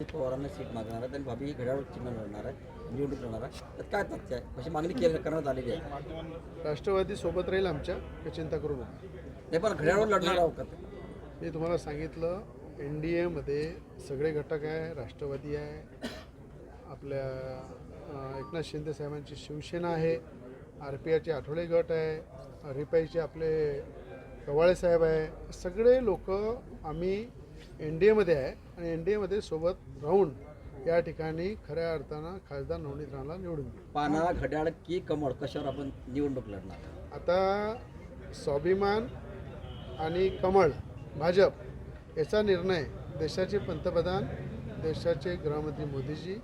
पवारांना सीट मागणार आहे आणि भाभी घड्याळ चिन्ह लढणार आहे निवडणूक लढणार आहे तर काय तथ्य आहे? अशी मागणी केली करण्यात आलेली आहे. राष्ट्रवादी सोबत राहील आमच्या काही चिंता करू नका. नाही पण घड्याळवर लढणार आहोत का मी तुम्हाला सांगितलं एन डी एमध्ये सगळे घटक आहे राष्ट्रवादी आहे आपल्या एकनाथ शिंदे साहेबांची शिवसेना आहे आर पी आयचे आठवडे गट आहे रिपाईचे आपले कवाळे साहेब आहे सगळे लोक आम्ही एन डी एमध्ये आहे आणि एन डी एमध्ये सोबत राहून या ठिकाणी खऱ्या अर्थानं खासदार नवनीत राणाला निवडून देऊ पानाळा घड्याळ की कमळ कशावर आपण निवडणूक लढणार? आता स्वाभिमान आणि कमळ भाजप याचा निर्णय देशाचे पंतप्रधान देशाचे गृहमंत्री मोदीजी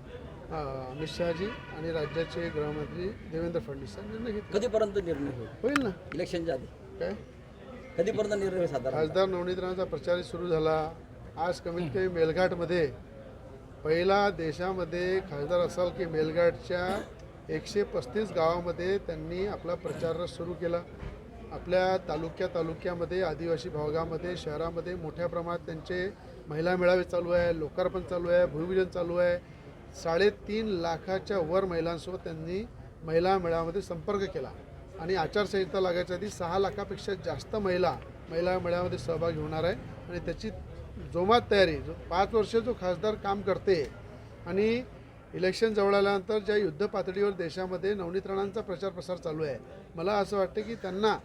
अं, अमित शहाजी आणि राज्याचे गृहमंत्री देवेंद्र फडणवीस यांनी निर्णय घेतला. कधीपर्यंत निर्णय होईल? होईल ना. इलेक्शनच्या आधी. काय? कधीपर्यंत निर्णय होईल साधारण? खासदार नवनीत राणाचा प्रचार सुरू झाला. आज कमीत कमी मेलघाटमध्ये पहिला देशामध्ये खासदार असाल की मेलघाटच्या एकशे पस्तीस गावामध्ये त्यांनी आपला प्रचार सुरू केला. आपल्या तालुक्या तालुक्यामध्ये आदिवासी भागामध्ये शहरामध्ये मोठ्या प्रमाणात त्यांचे महिला मेळावे चालू आहे लोकार्पण चालू आहे भूमिपूजन चालू आहे. साडेतीन लाखाच्या वर महिलांसोबत त्यांनी महिला मेळाव्यामध्ये संपर्क केला. आणि आचारसंहिता लागायच्या आधी सहा लाखापेक्षा जास्त महिला महिला मेळाव्यामध्ये सहभागी होणार आहे. आणि त्याची जोमात तयारी जो पाच वर्ष जो खासदार काम करते आणि इलेक्शन जवळ आल्यानंतर ज्या युद्ध पातळीवर देशामध्ये नवनीत राणांचा प्रचार प्रसार चालू आहे मला असं वाटतं की त्यांना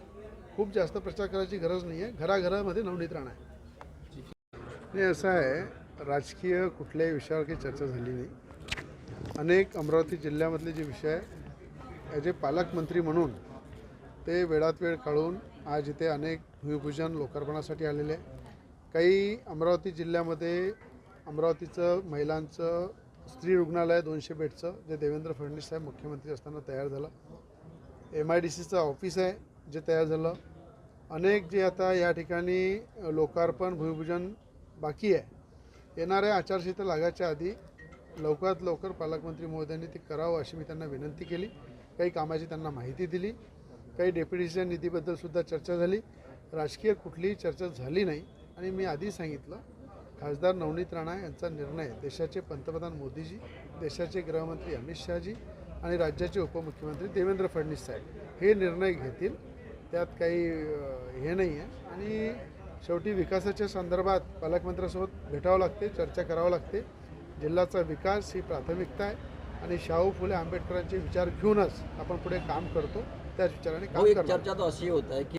खूप जास्त प्रचार करायची गरज नाही आहे घराघरामध्ये नवनीत राणा आहे. नाही असं आहे राजकीय कुठल्याही विषयावर काही चर्चा झाली नाही. अनेक अमरावती जिल्ह्यामधले जे विषय आहे याचे पालकमंत्री म्हणून ते वेळात वेळ काढून आज इथे अनेक भूमिपूजन लोकार्पणासाठी आलेले आहे काही अमरावती जिल्ह्यामध्ये अमरावतीचं महिलांचं स्त्री रुग्णालय दोनशे बेडचं जे देवेंद्र फडणवीस साहेब मुख्यमंत्री असताना तयार झालं. एम आय डी सीचं ऑफिस आहे जे तयार झालं. अनेक जे आता या ठिकाणी लोकार्पण भूमिपूजन बाकी आहे. येणाऱ्या आचारसंहिता लागायच्या आधी लवकरात लवकर पालकमंत्री महोदयांनी ते करावं अशी मी त्यांना विनंती केली. काही कामाची त्यांना माहिती दिली. काही डेप्युटीच्या निधीबद्दल सुद्धा चर्चा झाली. राजकीय कुठलीही चर्चा झाली नाही. आणि मी आधी सांगितलं खासदार नवनीत राणा यांचा निर्णय देशाचे पंतप्रधान मोदीजी देशाचे गृहमंत्री अमित शहाजी आणि राज्याचे उपमुख्यमंत्री देवेंद्र फडणवीस साहेब हे निर्णय घेतील. त्यात काही हे नाही आहे. आणि शेवटी विकासाच्या संदर्भात पालकमंत्र्यांसोबत भेटावं लागते चर्चा करावं लागते. जिल्ह्याचा विकास ही प्राथमिकता आहे आणि शाहू फुले आंबेडकरांचे विचार घेऊनच आपण पुढे काम करतो. त्याच विचाराने काम चर्चा तो अशी होत आहे की